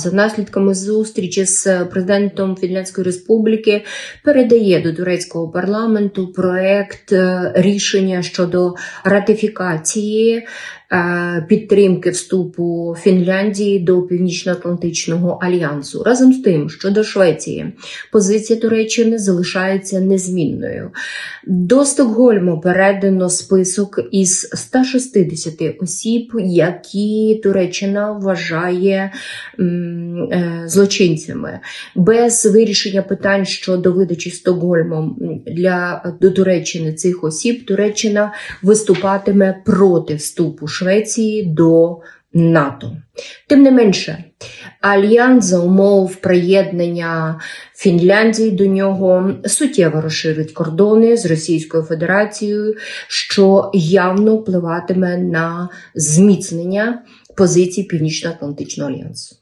За наслідками зустрічі з президентом Фінляндської республіки передає до турецького парламенту проект е, рішення щодо ратифікації. е, підтримки вступу Фінляндії до Північно-Атлантичного альянсу. Разом з тим, щодо Швеції, позиція Туреччини залишається незмінною. До Стокгольму передано список із 160 осіб, які Туреччина вважає м, е, злочинцями. Без вирішення питань щодо видачі Стокгольмом для до Туреччини цих осіб, Туреччина виступатиме проти вступу Швеції до НАТО. Тим не менше, альянс за умов приєднання Фінляндії до нього суттєво розширить кордони з Російською Федерацією, що явно впливатиме на зміцнення позицій Північно-Атлантичного альянсу.